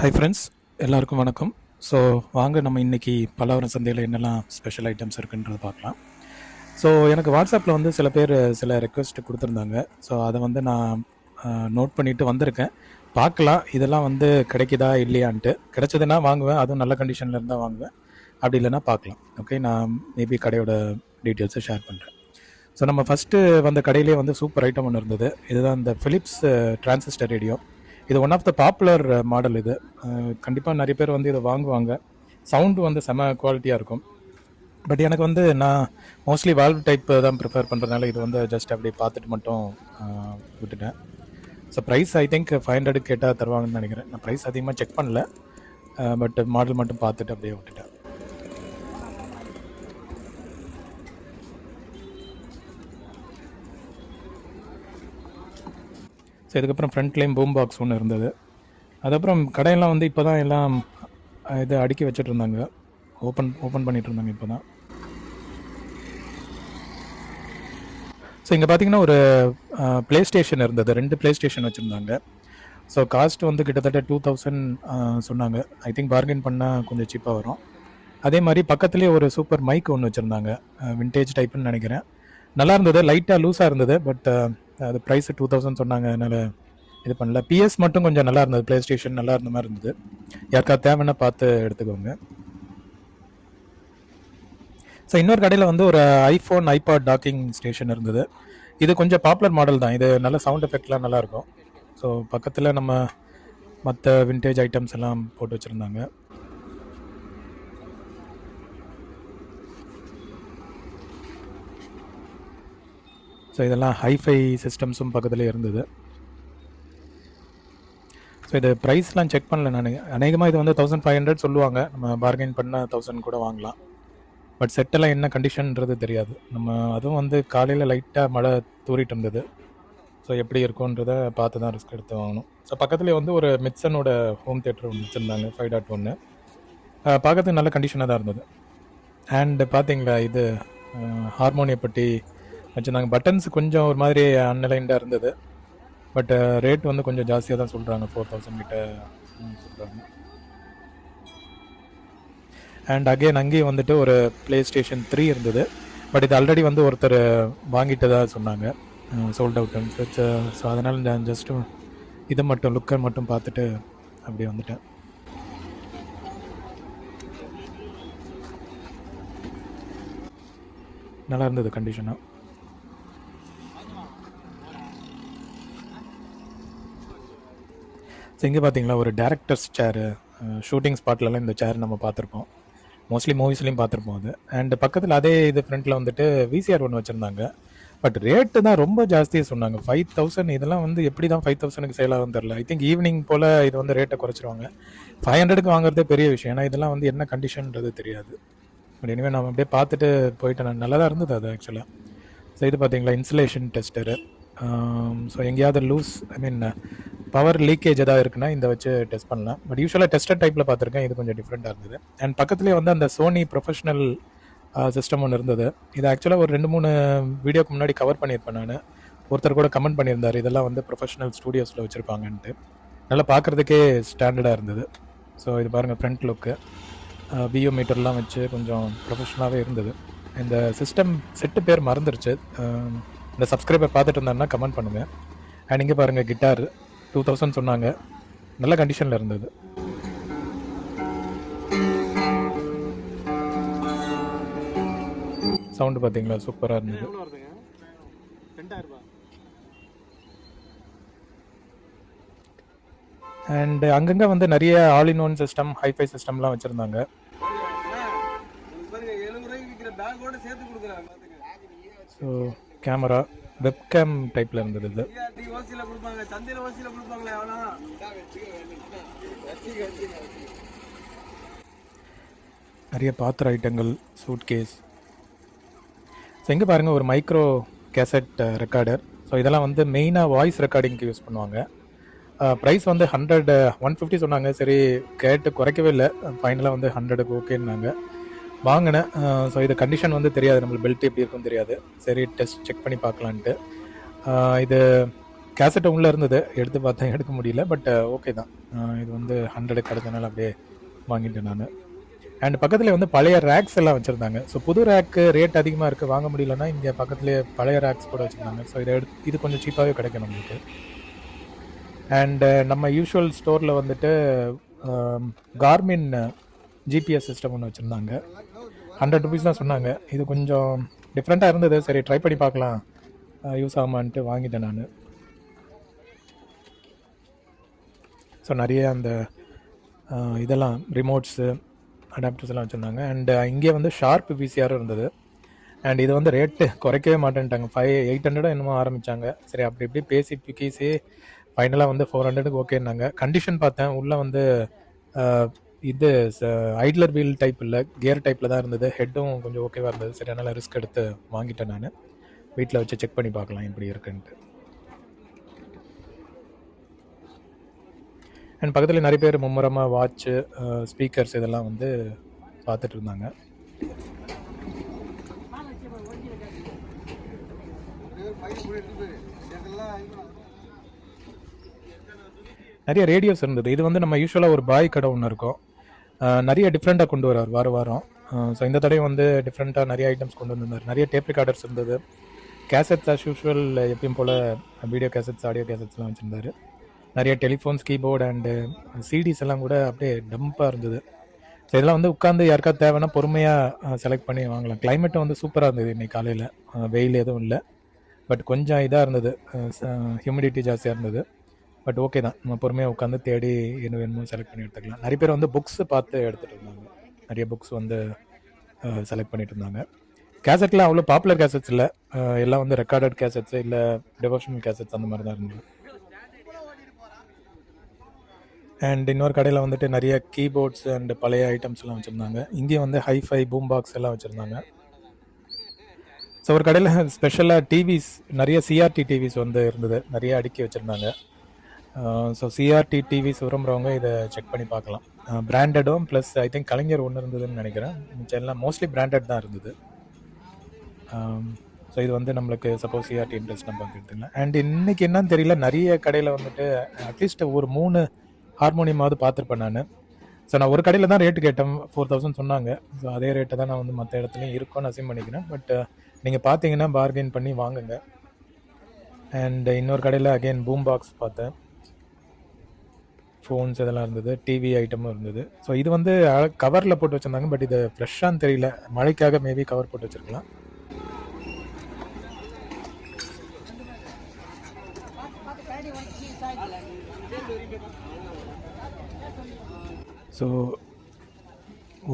Hi friends எல்லாருக்கும் வணக்கம். So வாங்க நம்ம இன்னைக்கு பலவரம் சந்தையில் என்னெல்லாம் ஸ்பெஷல் ஐட்டம்ஸ் இருக்குன்றது பார்க்கலாம். ஸோ எனக்கு வாட்ஸ்அப்பில் வந்து சில பேர் சில ரெக்வெஸ்ட் கொடுத்துருந்தாங்க. ஸோ அதை வந்து நான் நோட் பண்ணிட்டு வந்திருக்கேன். பார்க்கலாம். இதெல்லாம் வந்து கிடைக்குதா இல்லையான்ட்டு. கிடைச்சதுன்னா வாங்குவேன். அதுவும் நல்ல கண்டிஷனில் இருந்தால் வாங்குவேன். அப்படி இல்லைன்னா பார்க்கலாம். ஓகே நான் மேபி கடையோட டீட்டெயில்ஸை ஷேர் பண்ணுறேன் ஸோ நம்ம ஃபஸ்ட்டு வந்த கடையிலே வந்து சூப்பர் ஐட்டம் ஒன்று இருந்தது. இதுதான் இந்த ஃபிலிப்ஸ் டிரான்சிஸ்டர் ரேடியோ இது one of the popular model இது. Uh, கண்டிப்பாக நிறைய பேர் வந்து இதை வாங்குவாங்க. சவுண்டு வந்து செம குவாலிட்டியாக இருக்கும். பட் எனக்கு வந்து நான் மோஸ்ட்லி வால்வ் டைப் தான் ப்ரிஃபர் பண்ணுறதுனால இது வந்து ஜஸ்ட் அப்படி பார்த்துட்டு மட்டும் uh, விட்டுட்டேன். So price I think five hundred கேட்டால் தருவாங்கன்னு நினைக்கிறேன். நான் ப்ரைஸ் அதிகமாக செக் பண்ணல. Uh, பட் மாடல் மட்டும் பார்த்துட்டு அப்படியே விட்டுட்டேன். ஸோ இதுக்கப்புறம் ஃப்ரண்ட்லேயும் பூம் பாக்ஸ் ஒன்று இருந்தது. அதுக்கப்புறம் கடையெல்லாம் வந்து இப்போ தான் எல்லாம் இது அடுக்கி வச்சுட்டு இருந்தாங்க ஓப்பன் ஓப்பன் பண்ணிட்டு இருந்தாங்க இப்போ தான் ஸோ இங்கே பார்த்தீங்கன்னா ஒரு ப்ளே ஸ்டேஷன் இருந்தது. ரெண்டு ப்ளே ஸ்டேஷன் வச்சுருந்தாங்க. ஸோ காஸ்ட் வந்து கிட்டத்தட்ட டூ தௌசண்ட் சொன்னாங்க. ஐ திங்க் பார்கெயின் பண்ணால் கொஞ்சம் சீப்பாக வரும். அதே மாதிரி பக்கத்துலேயே ஒரு சூப்பர் மைக் ஒன்று வச்சுருந்தாங்க. வின்டேஜ் டைப்புன்னு நினைக்கிறேன். நல்லா இருந்தது. லைட்டாக லூஸாக இருந்தது. பட் அது ப்ரைஸ் டூ தௌசண்ட் சொன்னாங்க. அதனால் இது பண்ணல. பிஎஸ் மட்டும் கொஞ்சம் நல்லா இருந்தது. ப்ளே ஸ்டேஷன் நல்லா இருந்த மாதிரி இருந்தது. யாருக்காவது தேவைன்னா பார்த்து எடுத்துக்கோங்க. ஸோ இன்னொரு கடையில் வந்து ஒரு ஐஃபோன் ஐபாட் டாக்கிங் ஸ்டேஷன் இருந்தது. இது கொஞ்சம் பாப்புலர் மாடல் தான். இது நல்ல சவுண்ட் எஃபெக்ட்லாம் நல்லாயிருக்கும் ஸோ பக்கத்தில் நம்ம மற்ற வின்டேஜ் ஐட்டம்ஸ் எல்லாம் போட்டு வச்சுருந்தாங்க. ஸோ இதெல்லாம் ஹைஃபை சிஸ்டம்ஸும் பக்கத்தில் இருந்தது. ஸோ இது ப்ரைஸ்லாம் செக் பண்ணல நான். அநேகமாக இது வந்து தௌசண்ட் ஃபைவ் ஹண்ட்ரட் சொல்லுவாங்க. நம்ம பார்கெயின் பண்ணால் தௌசண்ட் கூட வாங்கலாம். பட் செட்டெல்லாம் என்ன கண்டிஷன்ன்றது தெரியாது. நம்ம அதுவும் வந்து காலையில் லைட்டாக மழை தூரிட்டு இருந்தது. ஸோ எப்படி இருக்கும்ன்றத பார்த்து தான் ரிஸ்க் எடுத்து வாங்கணும். ஸோ பக்கத்துலேயே வந்து ஒரு மிட்சனோட ஹோம் தேட்டர் ஒன்று வச்சுருந்தாங்க ஃபைவ் டாட் ஒன்று பார்க்கறதுக்கு நல்ல கண்டிஷனாக தான் இருந்தது. அண்டு பார்த்தீங்களா இது ஹார்மோனியை பற்றி வச்சுருந்தாங்க பட்டன்ஸ் கொஞ்சம் ஒரு மாதிரி அன்அலைண்டாக இருந்தது. பட் ரேட் uh, வந்து கொஞ்சம் ஜாஸ்தியாக தான் சொல்கிறாங்க ஃபோர் தௌசண்ட் கிட்ட சொல்கிறாங்க அண்ட் அகைன் அங்கேயும் வந்துட்டு ஒரு ப்ளே ஸ்டேஷன் த்ரீ இருந்தது. பட் இது ஆல்ரெடி வந்து ஒருத்தர் வாங்கிட்டதாக சொன்னாங்க. சோல்ட் அவுட்னு ஸோ அதனால் நான் ஜஸ்ட்டு இதை மட்டும் லுக்கை மட்டும் பார்த்துட்டு அப்படியே வந்துட்டேன். நல்லா இருந்தது கண்டிஷனாக ஸோ இங்கே பார்த்தீங்களா ஒரு டேரக்டர்ஸ் சேரு ஷூட்டிங் ஸ்பாட்லலாம் இந்த சேர் நம்ம பார்த்துருப்போம் மோஸ்ட்லி மூவிஸ்லையும் பார்த்துருப்போம் அது. அண்ட் பக்கத்தில் அதே இது ஃப்ரண்ட்டில் வந்துட்டு விசிஆர் ஒன்று வச்சுருந்தாங்க. பட் ரேட்டு தான் ரொம்ப ஜாஸ்தியாக சொன்னாங்க. ஃபைவ் தௌசண்ட் இதெல்லாம் வந்து எப்படி தான் ஃபைவ் தௌசண்ட்க்கு சேல் ஆகும் தெரில ஐ திங்க் ஈவினிங் போல் இது வந்து ரேட்டை குறைச்சிருவாங்க. ஃபைவ் ஹண்ட்ரடுக்கு வாங்குறதே பெரிய விஷயம். ஏன்னா இதெல்லாம் வந்து என்ன கண்டிஷன்ன்றது தெரியாது. பட் இனிமேல் நம்ம அப்படியே பார்த்துட்டு போயிட்டேன் நல்லா தான் இருந்தது அது ஆக்சுவலாக ஸோ இது பார்த்தீங்களா இன்சுலேஷன் டெஸ்டரு Um, ஸோ எங்கேயாவது loose I mean power leakage ஏதாவது இருக்குன்னா இந்த வச்சு டெஸ்ட் பண்ணலாம். பட் யூஸ்வலாக டெஸ்டர் டைப்பில் பார்த்துருக்கேன் இது கொஞ்சம் டிஃப்ரெண்ட்டாக இருந்தது. அண்ட் பக்கத்துலேயே வந்து அந்த சோனி ப்ரொஃபஷனல் சிஸ்டம் ஒன்று இருந்தது. இது ஆக்சுவலாக ஒரு ரெண்டு மூணு வீடியோக்கு முன்னாடி கவர் பண்ணியிருப்பேன் நான். ஒருத்தர் கூட கமெண்ட் பண்ணியிருந்தார் இதெல்லாம் வந்து ப்ரொஃபஷனல் ஸ்டூடியோஸில் வச்சுருப்பாங்கன்ட்டு. நல்லா பார்க்குறதுக்கே ஸ்டாண்டர்டாக இருந்தது. ஸோ இது பாருங்கள் ஃப்ரண்ட் லுக்கு பிஓ மீட்டர்லாம் வச்சு கொஞ்சம் ப்ரொஃபஷனலாகவே இருந்தது. இந்த சிஸ்டம் செட்டு பேர் மறந்துருச்சு. Um, இந்த சப்ஸ்கிரைபர் பார்த்துட்டு இருந்தாருன்னா கமெண்ட் பண்ணுங்கள் அண்ட் இங்கே பாருங்கள் கிட்டார் டூ தௌசண்ட் சொன்னாங்க. நல்ல கண்டிஷனில் இருந்தது. சவுண்டு பார்த்தீங்களா? சூப்பராக இருந்தது. அண்ட் அங்கங்கே வந்து நிறைய all in one system hifi சிஸ்டம்லாம் வச்சுருந்தாங்க ஸோ கேமரா வெப்கேம் டைப்பில் இருந்தது இது. நிறைய பாத்திர ஐட்டங்கள் சூட் கேஸ் ஸோ எங்கே பாருங்கள் ஒரு மைக்ரோ கேசட் ரெக்கார்டர் ஸோ இதெல்லாம் வந்து மெயினாக வாய்ஸ் ரெக்கார்டிங்க்கு யூஸ் பண்ணுவாங்க. ப்ரைஸ் வந்து ஹண்ட்ரட் ஒன் ஃபிஃப்டி சொன்னாங்க. சரி கேட்டு குறைக்கவே இல்லை. ஃபைனலாக வந்து ஹண்ட்ரடுக்கு ஓகேன்னாங்க வாங்கினேன். ஸோ இது கண்டிஷன் வந்து தெரியாது. நம்மளுக்கு பெல்ட் எப்படி இருக்குன்னு தெரியாது. சரி டெஸ்ட் செக் பண்ணி பார்க்கலான்ட்டு. இது கேசட் உள்ளே இருந்தது. எடுத்து பார்த்தேன் எடுக்க முடியல பட் ஓகே தான். இது வந்து ஹண்ட்ரடு கிடைச்சனால அப்படியே வாங்கிட்டேன் நான். அண்ட் பக்கத்தில் வந்து பழைய ரேக்ஸ் எல்லாம் வச்சுருந்தாங்க. ஸோ புது ரேக்கு ரேட் அதிகமாக இருக்குது வாங்க முடியலன்னா இங்கே பக்கத்துலேயே பழைய ரேக்ஸ் கூட வச்சுருந்தாங்க. ஸோ இதை எடுத்து இது கொஞ்சம் சீப்பாகவே கிடைக்கும் நம்மளுக்கு. அண்டு நம்ம யூஷுவல் ஸ்டோரில் வந்துட்டு கார்மின் ஜிபிஎஸ் சிஸ்டம் ஒன்று வச்சுருந்தாங்க. ஹண்ட்ரட் ருபீஸ் தான் சொன்னாங்க. இது கொஞ்சம் டிஃப்ரெண்ட்டாக இருந்தது. சரி ட்ரை பண்ணி பார்க்கலாம். யூஸ் ஆகுமான்ட்டு வாங்கிட்டேன் நான். ஸோ நிறைய அந்த இதெல்லாம் ரிமோட்ஸு அடாப்டர்ஸ் எல்லாம் வச்சுருந்தாங்க. அண்ட் இங்கே வந்து ஷார்ப் பிசிஆர் இருந்தது. அண்ட் இது வந்து ரேட்டு குறைக்கவே மாட்டேன்ட்டாங்க. ஃபைவ் எயிட் ஹண்ட்ரடும் என்னமோ ஆரம்பித்தாங்க சரி அப்படி இப்படி பேசி பேசி ஃபைனலாக வந்து ஃபோர் ஹண்ட்ரடுக்கு ஓகேன்னாங்க கண்டிஷன் பார்த்தேன். உள்ளே வந்து இது ஐட்லர் வீல் டைப் இல்லை கியர் டைப்பில் தான் இருந்தது. ஹெட்டும் கொஞ்சம் ஓகேவாக இருந்தது. சரி அதனால் ரிஸ்க் எடுத்து வாங்கிட்டேன் நான். வீட்டில் வச்சு செக் பண்ணி பார்க்கலாம் எப்படி இருக்குன்ட்டு. அண்ட் பக்கத்தில் நிறைய பேர் மும்முரமாக வாட்ச்சு ஸ்பீக்கர்ஸ் இதெல்லாம் வந்து பார்த்துட்டு இருந்தாங்க. நிறைய ரேடியோஸ் இருந்தது. இது வந்து நம்ம யூஸ்வலாக ஒரு பாய் கடை ஒன்று இருக்கும். நிறைய டிஃப்ரெண்ட்டாக கொண்டு வரார் வார வாரம். ஸோ இந்த தடவை வந்து டிஃப்ரெண்ட்டாக நிறைய ஐட்டம்ஸ் கொண்டு வந்திருந்தார். நிறைய டேப் ரெக்கார்டர்ஸ் இருந்தது. கேசட்ஸ் ஆஸ் யூஷுவல் எப்பயும் போல் வீடியோ கேசட்ஸ் ஆடியோ கேசட்ஸ்லாம் வச்சுருந்தாரு. நிறைய டெலிஃபோன்ஸ் கீபோர்டு அண்டு சிடிஸ் எல்லாம் கூட அப்படியே டம்ப்பாக இருந்தது. ஸோ இதெல்லாம் வந்து உட்காந்து யாருக்காவது தேவைன்னா பொறுமையாக செலக்ட் பண்ணி வாங்கலாம். கிளைமேட்டும் வந்து சூப்பராக இருந்தது இன்றைக்கி காலையில். வெயில் எதுவும் இல்லை. பட் கொஞ்சம் இதாக இருந்தது. ஹியூமிடிட்டி ஜாஸ்தியாக இருந்தது. பட் ஓகே தான். நம்ம பொறுமையாக உட்காந்து தேடி என்ன வேணுமோ செலக்ட் பண்ணி எடுத்துக்கலாம். நிறைய பேர் வந்து புக்ஸ் பார்த்து எடுத்துகிட்டு இருந்தாங்க. நிறைய புக்ஸ் வந்து செலக்ட் பண்ணிட்டு இருந்தாங்க. கேசட்லாம் அவ்வளோ பாப்புலர் கேசட்ஸ் இல்லை. எல்லாம் வந்து ரெக்கார்டட் கேசட்ஸ் இல்லை டிவோஷனல் கேசட்ஸ் அந்த மாதிரி தான் இருந்தது. அண்ட் இன்னொரு கடையில் வந்துட்டு நிறைய கீபோர்ட்ஸ் அண்ட் பழைய ஐட்டம்ஸ்லாம் வச்சுருந்தாங்க. இங்கேயும் வந்து ஹைஃபை பூம் பாக்ஸ் எல்லாம் வச்சுருந்தாங்க. ஸோ ஒரு கடையில் ஸ்பெஷலாக டிவிஸ் நிறைய சிஆர்டி டிவிஸ் வந்து இருந்தது. நிறைய அடுக்கி வச்சுருந்தாங்க. ஸோ சிஆர்டி டிவிஸ் விரும்புகிறவங்க இதை செக் பண்ணி பார்க்கலாம். பிராண்டடும் ப்ளஸ் ஐ திங்க் கலைஞர் ஒன்று இருந்ததுன்னு நினைக்கிறேன். மிச்சம் எல்லாம் மோஸ்ட்லி பிராண்டட் தான் இருந்தது. ஸோ இது வந்து நம்மளுக்கு சப்போஸ் சிஆர்டி இன்ட்ரெஸ்ட் நம்ம எடுத்துக்கலாம் அண்ட் இன்னைக்கு என்னன்னு தெரியல நிறைய கடையில் வந்துட்டு அட்லீஸ்ட் ஒரு மூணு ஹார்மோனியமாவது பார்த்துருப்பேன் நான். ஸோ நான் ஒரு கடையில் தான் ரேட்டு கேட்டேன். ஃபோர் தௌசண்ட் சொன்னாங்க. ஸோ அதே ரேட்டை தான் நான் வந்து மற்ற இடத்துலையும் இருக்கும்னு அசிம் பண்ணிக்கிறேன். பட் நீங்கள் பார்த்தீங்கன்னா பார்கெயின் பண்ணி வாங்குங்க. அண்ட் இன்னொரு கடையில் அகைன் பூம் பாக்ஸ் பார்த்தேன். ஃபோன்ஸ் இதெல்லாம் இருந்தது டிவி ஐட்டமும் இருந்தது. ஸோ இது வந்து கவரில் போட்டு வச்சுருந்தாங்க பட் இது ஃப்ரெஷ்ஷான்னு தெரியல. மழைக்காக மேபி கவர் போட்டு வச்சுருக்கலாம். ஸோ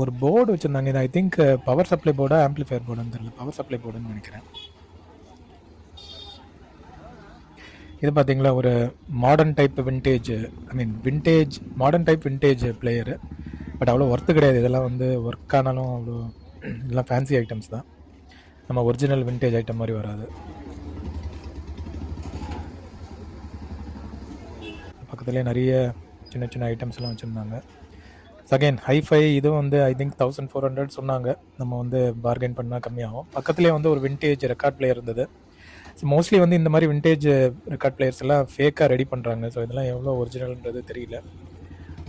ஒரு போர்டு வச்சுருந்தாங்க. இது ஐ திங்க் பவர் சப்ளை போர்டாக ஆம்ப்ளிஃபையர் போர்டுன்னு தெரியல. பவர் சப்ளை போர்டுன்னு நினைக்கிறேன். இது பார்த்தீங்களா ஒரு modern type vintage I mean vintage modern type vintage player but அவ்வளோ ஒர்த்து கிடையாது. இதெல்லாம் வந்து ஒர்க் ஆனாலும் அவ்வளோ இதெல்லாம் ஃபேன்சி ஐட்டம்ஸ் தான். நம்ம ஒரிஜினல் வின்டேஜ் ஐட்டம் மாதிரி வராது. பக்கத்துலேயே நிறைய சின்ன சின்ன ஐட்டம்ஸ் எல்லாம் வச்சுருந்தாங்க. அகைன் ஹைஃபை இதுவும் வந்து I think thousand four hundred சொன்னாங்க. நம்ம வந்து பார்கெயின் பண்ணால் கம்மியாகும். பக்கத்துலேயே வந்து ஒரு வின்டேஜ் ரெக்கார்ட் பிளேயர் இருந்தது. மோஸ்ட்லி வந்து இந்த மாதிரி விண்டேஜ் ரெக்கார்ட் பிளேயர்ஸ் எல்லாம் ஃபேக்காக ரெடி பண்ணுறாங்க ஸோ இதெல்லாம் எவ்வளோ ஒரிஜினல்ன்றது தெரியல.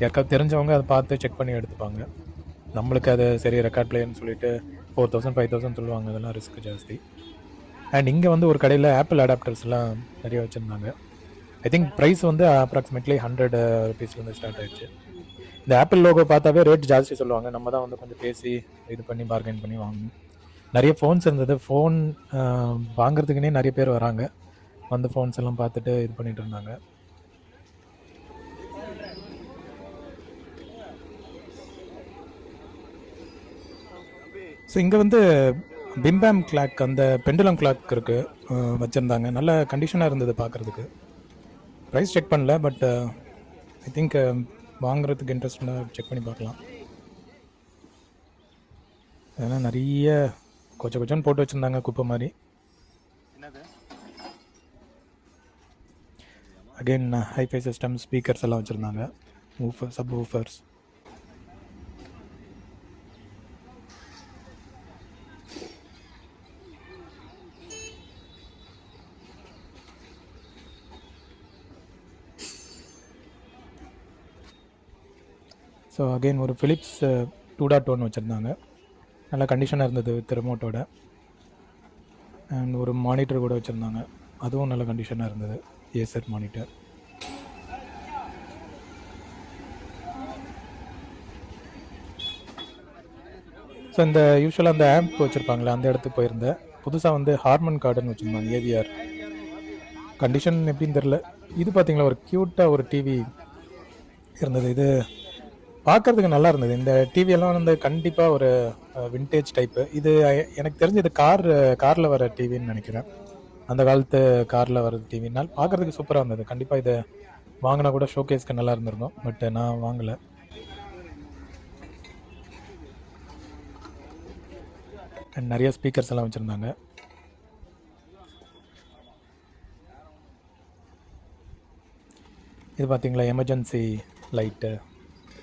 யாருக்காவது தெரிஞ்சவங்க அதை பார்த்து செக் பண்ணி எடுத்துப்பாங்க. நம்மளுக்கு அது சரி ரெக்கார்ட் பிளேயர்னு சொல்லிட்டு ஃபோர் தௌசண்ட் ஃபைவ் தௌசண்ட் சொல்லுவாங்க. அதெல்லாம் ரிஸ்க் ஜாஸ்தி. அண்ட் இங்கே வந்து ஒரு கடையில் ஆப்பிள் அடாப்டர்ஸ் எல்லாம் நிறைய வச்சுருந்தாங்க. ஐ திங்க் ப்ரைஸ் வந்து அப்ராக்சிமேட்லி ஹண்ட்ரட் ருபீஸ்லேருந்து ஸ்டார்ட் ஆயிடுச்சு. இந்த ஆப்பிள் லோகோ பார்த்தாவே ரேட் ஜாஸ்தி சொல்லுவாங்க. நம்ம தான் வந்து கொஞ்சம் பேசி இது பண்ணி பார்கெயின் பண்ணி வாங்கணும். நிறைய ஃபோன்ஸ் இருந்தது. ஃபோன் வாங்குறதுக்குனே நிறைய பேர் வராங்க. வந்து ஃபோன்ஸ் எல்லாம் பார்த்துட்டு இது பண்ணிட்டு இருந்தாங்க. ஸோ இங்கே வந்து பிம்பேம் கிளாக் அந்த பெண்டுலம் கிளாக் இருக்குது வச்சுருந்தாங்க. நல்ல கண்டிஷனாக இருந்தது பார்க்குறதுக்கு. ப்ரைஸ் செக் பண்ணல பட் ஐ திங்க் வாங்குறதுக்கு இன்ட்ரெஸ்டாக செக் பண்ணி பார்க்கலாம். ஏன்னா நிறைய கொஞ்சம் கொஞ்சம் போட்டு வச்சுருந்தாங்க குப்பை மாதிரி. அகெயின் ஹைஃபை சிஸ்டம் ஸ்பீக்கர்ஸ் எல்லாம் வச்சுருந்தாங்க. Woofer sub woofers so again ஒரு Philips two uh, dot one வச்சுருந்தாங்க. நல்ல கண்டிஷனாக இருந்தது வித் ரிமோட்டோட அண்ட் ஒரு மானிட்டர் கூட வச்சுருந்தாங்க. அதுவும் நல்ல கண்டிஷனாக இருந்தது. ஏசர் மானிட்டர் ஸோ இந்த யூஸ்வலாக அந்த ஆம்ப் வச்சுருப்பாங்களே அந்த இடத்துக்கு போயிருந்தேன். புதுசாக வந்து ஹார்மன் கார்டன் வச்சுருந்தாங்க ஏவிஆர் கண்டிஷன் எப்படின்னு தெரில இது பார்த்தீங்களா ஒரு க்யூட்டாக ஒரு டிவி இருந்தது. இது பார்க்கறதுக்கு நல்லா இருந்தது. இந்த டிவி எல்லாம் வந்து கண்டிப்பாக ஒரு விண்டேஜ் டைப்பு இது எனக்கு தெரிஞ்சு இது கார் காரில் வர டிவின்னு நினைக்கிறேன். அந்த காலத்து காரில் வர டிவினால் பார்க்கறதுக்கு சூப்பராக இருந்தது. கண்டிப்பாக இதை வாங்கினா கூட ஷோகேஸ்க்கு நல்லா இருந்திருக்கும். பட் நான் வாங்கலை. அண்ட் நிறைய ஸ்பீக்கர்ஸ் எல்லாம் வச்சுருந்தாங்க. இது பார்த்தீங்களா emergency light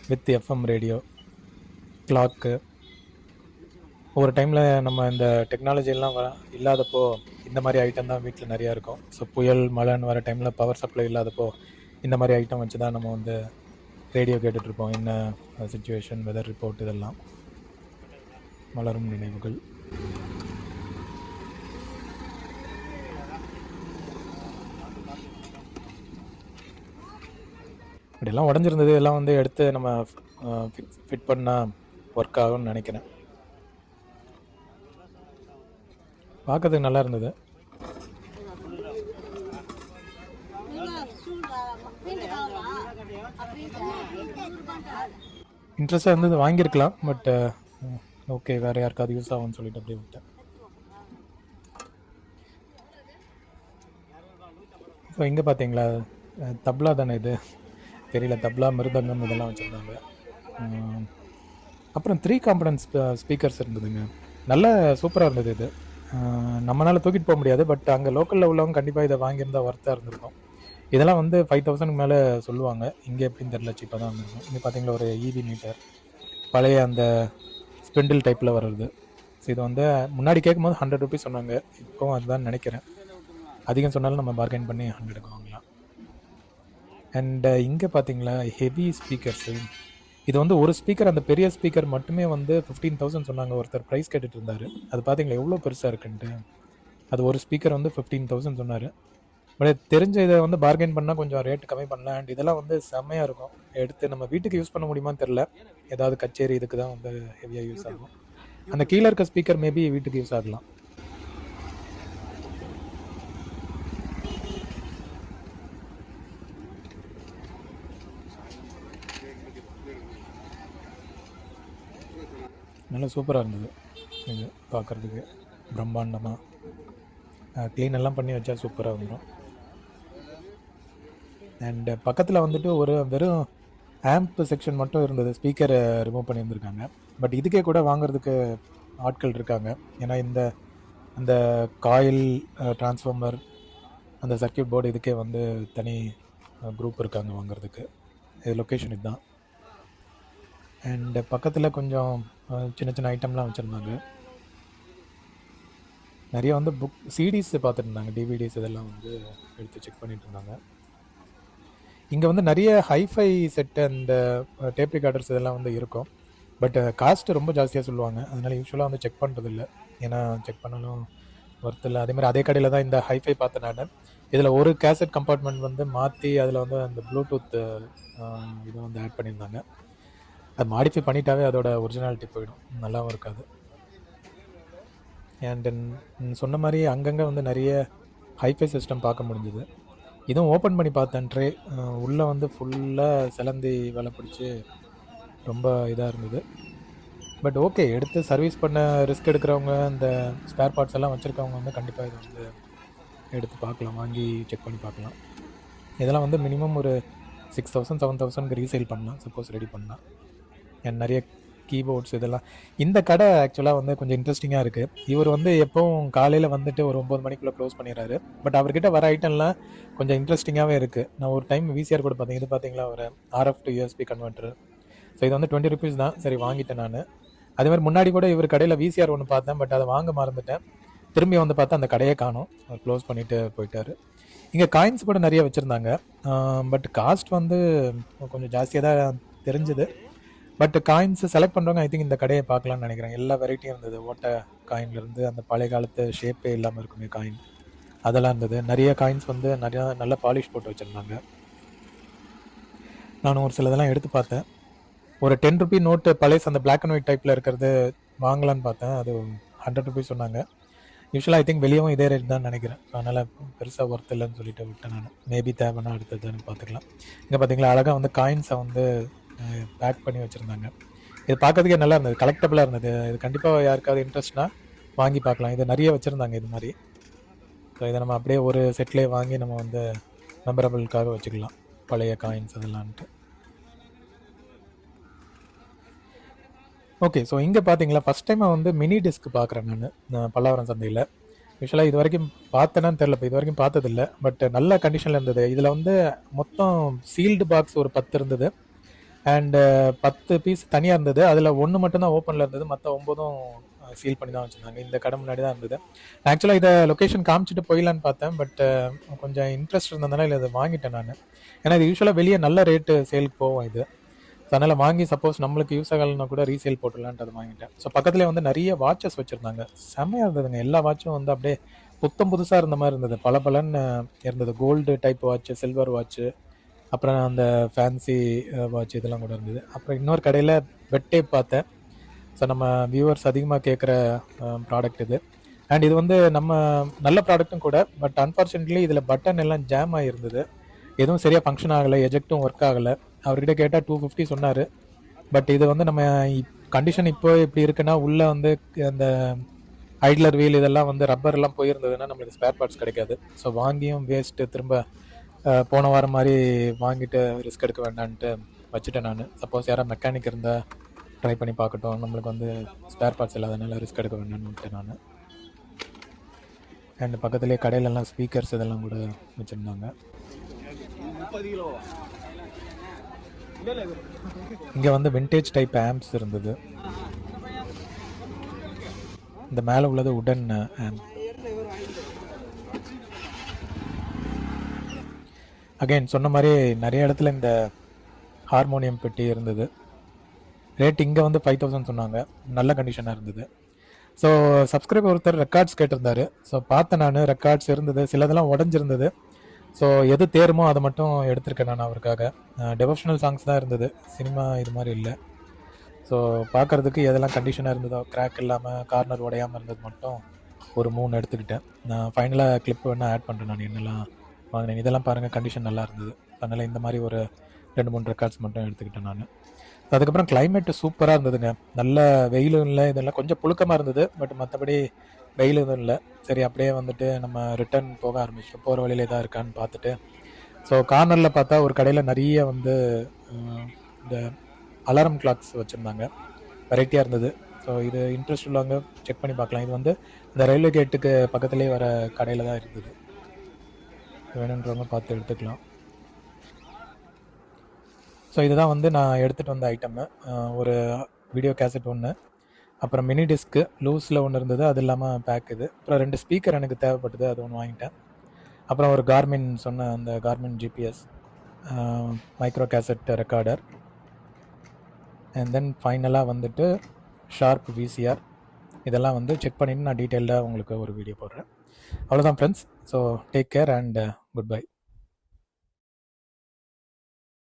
with FM radio clock ஒவ்வொரு டைமில் நம்ம இந்த டெக்னாலஜிலாம் வ இல்லாதப்போ இந்த மாதிரி ஐட்டம் தான் வீட்டில் நிறையா இருக்கும். ஸோ புயல் மழைன்னு வர டைமில் பவர் சப்ளை இல்லாதப்போ இந்த மாதிரி ஐட்டம் வச்சு தான் நம்ம வந்து ரேடியோ கேட்டுட்ருப்போம் என்ன சுச்சுவேஷன் வெதர் ரிப்போர்ட் இதெல்லாம். மலரும் நினைவுகள். இப்படிலாம் உடஞ்சிருந்தது. எல்லாம் வந்து எடுத்து நம்ம ஃபிட் பண்ணால் ஒர்க் ஆகும்னு நினைக்கிறேன். பார்க்கறதுக்கு நல்லா இருந்தது. இன்ட்ரெஸ்டாக இருந்தது வாங்கியிருக்கலாம் பட் ஓகே வேறு யாருக்காவது யூஸ் ஆகும்னு சொல்லிட்டு அப்படியே விட்டேன். ஸோ இங்கே பார்த்தீங்களா தப்லா தானே இது? தெரியல தப்லா மிருதங்கம் இதெல்லாம் வச்சுருந்தாங்க. அப்புறம் த்ரீ காம்பனன்ஸ் ஸ்பீக்கர்ஸ் இருந்ததுங்க. நல்ல சூப்பராக இருந்தது இது. நம்மளால் தூக்கிட்டு போக முடியாது பட் அங்கே லோக்கலில் உள்ளவங்க கண்டிப்பாக இதை வாங்கியிருந்தா ஒர்த்தாக இருந்திருக்கும். இதெல்லாம் வந்து ஃபைவ் தௌசண்ட்க்கு மேலே சொல்லுவாங்க. இங்கே எப்படின்னு தெரியல சீப்பாக தான் இருந்திருக்கும் இங்கே பார்த்தீங்களா ஒரு இவி மீட்டர் பழைய அந்த ஸ்பெண்டில் டைப்பில் வர்றது. ஸோ இது வந்து முன்னாடி கேட்கும்போது ஹண்ட்ரட் ருபீஸ் சொன்னாங்க. இப்போவும் அதுதான் நினைக்கிறேன். அதிகம் சொன்னாலும் நம்ம பார்கெயின் பண்ணி ஹண்ட்ரட் வாங்க அண்ட் uh, இங்கே பார்த்தீங்களா ஹெவி ஸ்பீக்கர்ஸு இது வந்து ஒரு ஸ்பீக்கர் அந்த பெரிய ஸ்பீக்கர் மட்டுமே வந்து ஃபிஃப்டீன் தௌசண்ட் சொன்னாங்க. ஒருத்தர் ப்ரைஸ் கேட்டுட்டு இருந்தார் அது பார்த்தீங்களா எவ்வளோ பெருசாக இருக்குன்ட்டு. அது ஒரு ஸ்பீக்கர் வந்து ஃபிஃப்டீன் தௌசண்ட் சொன்னார். பட் தெரிஞ்ச இதை வந்து பார்கெயின் பண்ணால் கொஞ்சம் ரேட் கம்மி பண்ணலாம். அண்ட் இதெல்லாம் வந்து செம்மையாக இருக்கும். எடுத்து நம்ம வீட்டுக்கு யூஸ் பண்ண முடியுமான்னு தெரில ஏதாவது கச்சேரி இதுக்கு தான் வந்து ஹெவியாக யூஸ் ஆகும். அந்த கீழே இருக்க ஸ்பீக்கர் மேபி வீட்டுக்கு யூஸ் ஆகலாம். நல்லா சூப்பராக இருந்தது. இது பார்க்குறதுக்கு. பிரம்மாண்டமாக க்ளீன் எல்லாம் பண்ணி வச்சா சூப்பராக வந்துடும் அண்ட் பக்கத்தில் வந்துட்டு ஒரு வெறும் ஆம்ப் செக்ஷன் மட்டும் இருந்தது. ஸ்பீக்கரை ரிமூவ் பண்ணியிருந்திருக்காங்க. பட் இதுக்கே கூட வாங்குறதுக்கு ஆட்கள் இருக்காங்க. ஏன்னா இந்த அந்த காயில் டிரான்ஸ்ஃபார்மர் அந்த சர்க்கியூட் போர்டு இதுக்கே வந்து தனி குரூப் இருக்காங்க வாங்குறதுக்கு. இது லொக்கேஷன் இதுதான். அண்டு பக்கத்தில் கொஞ்சம் சின்ன சின்ன ஐட்டம்லாம் வச்சுருந்தாங்க. நிறைய வந்து புக் சிடிஸ் பார்த்துட்டு இருந்தாங்க டிவிடிஸ் இதெல்லாம் வந்து எடுத்து செக் பண்ணிட்டு இருந்தாங்க. இங்கே வந்து நிறைய hifi set and tape recorders இதெல்லாம் வந்து இருக்கும். பட் காஸ்ட் ரொம்ப ஜாஸ்தியாக சொல்லுவாங்க. அதனால் யூஸ்வலாக வந்து செக் பண்ணுறது இல்லை ஏன்னா செக் பண்ணாலும் ஒர்த் இல்லை. அதேமாதிரி அதே கடையில் தான் இந்த ஹைஃபை பார்த்தேன் நான். இதில் ஒரு கேசட் கம்பார்ட்மெண்ட் வந்து மாற்றி அதில் வந்து அந்த ப்ளூடூத் இதை வந்து ஆட் பண்ணியிருந்தாங்க. அது மாடிஃபை பண்ணிட்டாவே அதோட ஒரிஜினாலிட்டி போயிடும். நல்லாவும் இருக்காது. அண்ட் சொன்ன மாதிரி அங்கங்கே வந்து நிறைய ஹைஃபை சிஸ்டம் பார்க்க முடிஞ்சுது. இதுவும் ஓப்பன் பண்ணி பார்த்தேன். ட்ரே உள்ளே வந்து ஃபுல்லாக சிலந்தி வேலை பிடிச்சி ரொம்ப இதாக இருந்தது. பட் ஓகே எடுத்து சர்வீஸ் பண்ண ரிஸ்க் எடுக்கிறவங்க இந்த ஸ்பேர் பார்ட்ஸ் எல்லாம் வச்சுருக்கவங்க வந்து கண்டிப்பாக இதை வந்து எடுத்து பார்க்கலாம். வாங்கி செக் பண்ணி பார்க்கலாம். இதெல்லாம் வந்து மினிமம் ஒரு சிக்ஸ் தௌசண்ட் செவன் தௌசண்ட்க்கு ரீசேல் பண்ணலாம். சப்போஸ் ரெடி பண்ணலாம் அண்ட் நிறைய கீபோர்ட்ஸ் இதெல்லாம். இந்த கடை ஆக்சுவலாக வந்து கொஞ்சம் இன்ட்ரெஸ்டிங்காக இருக்குது இவர் வந்து எப்பவும் காலையில் வந்துட்டு ஒரு ஒம்பது மணிக்குள்ளே க்ளோஸ் பண்ணிடுறாரு. பட் அவர்கிட்ட வர ஐட்டம்லாம் கொஞ்சம் இன்ட்ரெஸ்டிங்காகவே இருக்குது நான் ஒரு டைம் விசிஆர் கூட பார்த்தேன். இது பார்த்தீங்களா? ஒரு RF to USB converter so இது வந்து டுவெண்ட்டி ருபீஸ் தான். சரி வாங்கிட்டேன் நான். அதே மாதிரி முன்னாடி கூட இவர் கடையில் விசிஆர் ஒன்று பார்த்தேன். பட் அதை வாங்க மறந்துட்டேன். திரும்பி வந்து பார்த்தா அந்த கடையை காணும். க்ளோஸ் பண்ணிட்டு போயிட்டார். இங்கே காயின்ஸ் கூட நிறைய வச்சுருந்தாங்க. பட் காஸ்ட் வந்து கொஞ்சம் ஜாஸ்தியாக தான் தெரிஞ்சுது. பட் காயின்ஸ் செலக்ட் பண்ணுறவங்க ஐ திங்க் இந்த கடையை பார்க்கலாம்னு நினைக்கிறேன். எல்லா வெரைட்டியும் இருந்தது. ஓட்டை காயின்ல இருந்து அந்த பழைய காலத்து ஷேப்பே இல்லாமல் இருக்குமே காயின் அதெல்லாம் இருந்தது. நிறைய காயின்ஸ் வந்து நிறையா நல்ல பாலிஷ் போட்டு வச்சுருந்தாங்க. நானும் ஒரு சிலதெல்லாம் எடுத்து பார்த்தேன். ஒரு டென் ருபி நோட்டு பழைய அந்த பிளாக் அண்ட் ஒயிட் டைப்பில் இருக்கிறது வாங்கலான்னு பார்த்தேன். அது ஹண்ட்ரட் ருபீஸ் சொன்னாங்க. யூஸ்வலாக ஐ திங்க் வெளியவும் இதே ரேட் தான் நினைக்கிறேன். அதனால் பெருசாக ஒர்த் இல்லைன்னு சொல்லிட்டு விட்டேன் நான். மேபி தேவைன்னா அடுத்ததுன்னு பார்த்துக்கலாம். இங்கே பார்த்தீங்களா? அழகாக வந்து காயின்ஸை வந்து பேக் பண்ணி வச்சுருந்தாங்க. இது பார்க்கறதுக்கே நல்லா இருந்தது கலெக்டபுளாக இருந்தது. இது கண்டிப்பாக யாருக்காவது இன்ட்ரெஸ்ட்னா வாங்கி பார்க்கலாம் இது நிறைய வச்சுருந்தாங்க இது மாதிரி. ஸோ இதை நம்ம அப்படியே ஒரு செட்லேயே வாங்கி நம்ம வந்து மெமரபிளுக்காக வச்சுக்கலாம். பழைய காயின்ஸ் அதெல்லாம்ட்டு ஓகே ஸோ இங்கே பார்த்தீங்களா ஃபஸ்ட் டைம் வந்து மினி டிஸ்க் பார்க்குறேன் நான். பல்லாவரம் சந்தையில். யூஸ்வலாக இது வரைக்கும் பார்த்தேனான்னு தெரில இப்போ இது வரைக்கும் பார்த்ததில்ல. பட் நல்ல கண்டிஷனில் இருந்தது. இதில் வந்து மொத்தம் சீல்டு பாக்ஸ் ஒரு பத்து இருந்தது. அண்டு uh, பத்து பீஸ் தனியாக இருந்தது. அதில் ஒன்று மட்டும்தான் ஓப்பனில் இருந்தது. மற்ற ஒம்பதும் சீல் uh, பண்ணி தான் வச்சுருந்தாங்க. இந்த கடை முன்னாடி தான் இருந்தது. ஆக்சுவலாக இதை லொக்கேஷன் காமிச்சிட்டு போயிடலான்னு பார்த்தேன். பட் uh, கொஞ்சம் இன்ட்ரெஸ்ட் இருந்ததுனால இதை வாங்கிட்டேன் நான். ஏன்னா இது யூஸ்வலாக வெளியே நல்ல ரேட்டு சேலுக்கு போவோம் இது. ஸோ அதனால் வாங்கி சப்போஸ் நம்மளுக்கு யூஸ் ஆகலைன்னா கூட ரீசேல் போட்டுடலான்ட்டு அதை வாங்கிட்டேன். ஸோ பக்கத்தில் வந்து நிறைய வாட்சஸ் வச்சுருந்தாங்க. செம்மையாக இருந்ததுங்க. எல்லா வாட்சும் வந்து அப்படியே புத்தம் புதுசாக இருந்த மாதிரி இருந்தது. பல பலன்னு இருந்தது. Gold type watch silver watch அப்புறம் அந்த ஃபேன்சி வாட்ச் இதெல்லாம் கூட இருந்தது. அப்புறம் இன்னொரு கடையில் வெட்டே பார்த்தேன். ஸோ நம்ம வியூவர்ஸ் அதிகமாக கேட்குற ப்ராடக்ட் இது. அண்ட் இது வந்து நம்ம நல்ல ப்ராடக்ட்டும் கூட பட் அன்ஃபார்ச்சுனேட்லி இதில் பட்டன் எல்லாம் ஜாம் ஆகிருந்தது எதுவும் சரியாக ஃபங்க்ஷன் ஆகலை எஜெக்ட்டும் ஒர்க் ஆகலை. அவர்கிட்ட கேட்டால் டூ ஃபிஃப்டி சொன்னார். பட் இது வந்து நம்ம கண்டிஷன் இப்போ இப்படி இருக்குன்னா உள்ளே வந்து அந்த ஐட்லர் வீல் இதெல்லாம் வந்து ரப்பர்லாம் போயிருந்ததுன்னா நம்மளுக்கு ஸ்பேர் பார்ட்ஸ் கிடைக்காது. ஸோ வாங்கியும் வேஸ்ட்டு திரும்ப போன வாரம் மாதிரி வாங்கிட்டு ரிஸ்க் எடுக்க வேண்டான்ட்டு வச்சுட்டேன் நான். சப்போஸ் யாராவது மெக்கானிக் இருந்தால் ட்ரை பண்ணி பார்க்கட்டும். நம்மளுக்கு வந்து ஸ்பேர் பார்ட்ஸ் இல்லாதனால ரிஸ்க் எடுக்க வேண்டாம்னு நான். அண்ட் பக்கத்துலேயே கடையிலலாம் ஸ்பீக்கர்ஸ் இதெல்லாம் கூட வச்சுருந்தாங்க. இங்கே வந்து வின்டேஜ் டைப் ஆம்ப்ஸ் இருந்தது. இந்த மேலே உள்ளது உடன் ஆம்ப் அகைன் சொன்ன மாதிரி நிறைய இடத்துல இந்த ஹார்மோனியம் பெட்டி இருந்தது. ரேட் இங்கே வந்து ஃபைவ் தௌசண்ட் சொன்னாங்க. நல்ல கண்டிஷனாக இருந்தது. ஸோ சப்ஸ்கிரைபர் ஒருத்தர் ரெக்கார்ட்ஸ் கேட்டிருந்தாரு. ஸோ பார்த்தேன் நான். ரெக்கார்ட்ஸ் இருந்தது. சிலதெல்லாம் உடஞ்சிருந்தது. ஸோ எது தேருமோ அதை மட்டும் எடுத்திருக்கேன் நான் அவருக்காக. டெவோஷனல் சாங்ஸ் தான் இருந்தது. சினிமா இது மாதிரி இல்லை. ஸோ பார்க்குறதுக்கு எதெல்லாம் கண்டிஷனாக இருந்ததோ கிராக் இல்லாமல் கார்னர் உடையாமல் இருந்தது மட்டும் ஒரு மூணு எடுத்துக்கிட்டேன். நான் ஃபைனலாக கிளிப் வேணால் ஆட் பண்ணுறேன் நான். என்னெல்லாம் வாங்கினேன் இதெல்லாம் பாருங்கள் கண்டிஷன் நல்லா இருந்தது. அதனால் இந்த மாதிரி ஒரு ரெண்டு மூணு ரெக்கார்ட்ஸ் மட்டும் எடுத்துக்கிட்டேன் நான். அதுக்கப்புறம் கிளைமேட் சூப்பராக இருந்ததுங்க. நல்ல வெயிலும் இல்லை இதெல்லாம் கொஞ்சம் புழுக்கமாக இருந்தது பட் மற்றபடி வெயில் எதுவும் இல்லை. சரி அப்படியே வந்துட்டு நம்ம ரிட்டர்ன் போக ஆரம்பிச்சிட்டோம். போகிற வழியில் எதாவது இருக்கான்னு பார்த்துட்டு. ஸோ கார்னரில் பார்த்தா ஒரு கடையில் நிறைய வந்து இந்த அலாரம் கிளாக்ஸ் வச்சுருந்தாங்க. வெரைட்டியாக இருந்தது. ஸோ இது இன்ட்ரெஸ்ட் உள்ளவங்க செக் பண்ணி பார்க்கலாம். இது வந்து இந்த ரயில்வே கேட்டுக்கு பக்கத்துலேயே வர கடையில் தான் இருந்தது. வேணுன்றவங்க பார்த்து எடுத்துக்கலாம். ஸோ இதுதான் வந்து நான் எடுத்துகிட்டு வந்த ஐட்டம் ஒரு வீடியோ கேசட் ஒன்று அப்புறம் மினி டிஸ்க்கு லூஸில் ஒன்று இருந்தது அது இல்லாமல் பேக் இது. அப்புறம் ரெண்டு ஸ்பீக்கர் எனக்கு தேவைப்பட்டது அது ஒன்று வாங்கிட்டேன். அப்புறம் ஒரு கார்மின் சொன்ன அந்த Garmin GPS micro cassette recorder and then ஃபைனலாக வந்துட்டு ஷார்ப் விசிஆர் இதெல்லாம் வந்து செக் பண்ணிவிட்டு நான் டீட்டெயில்டாக உங்களுக்கு ஒரு வீடியோ போடுறேன். அவ்வளோதான் friends so take care and good bye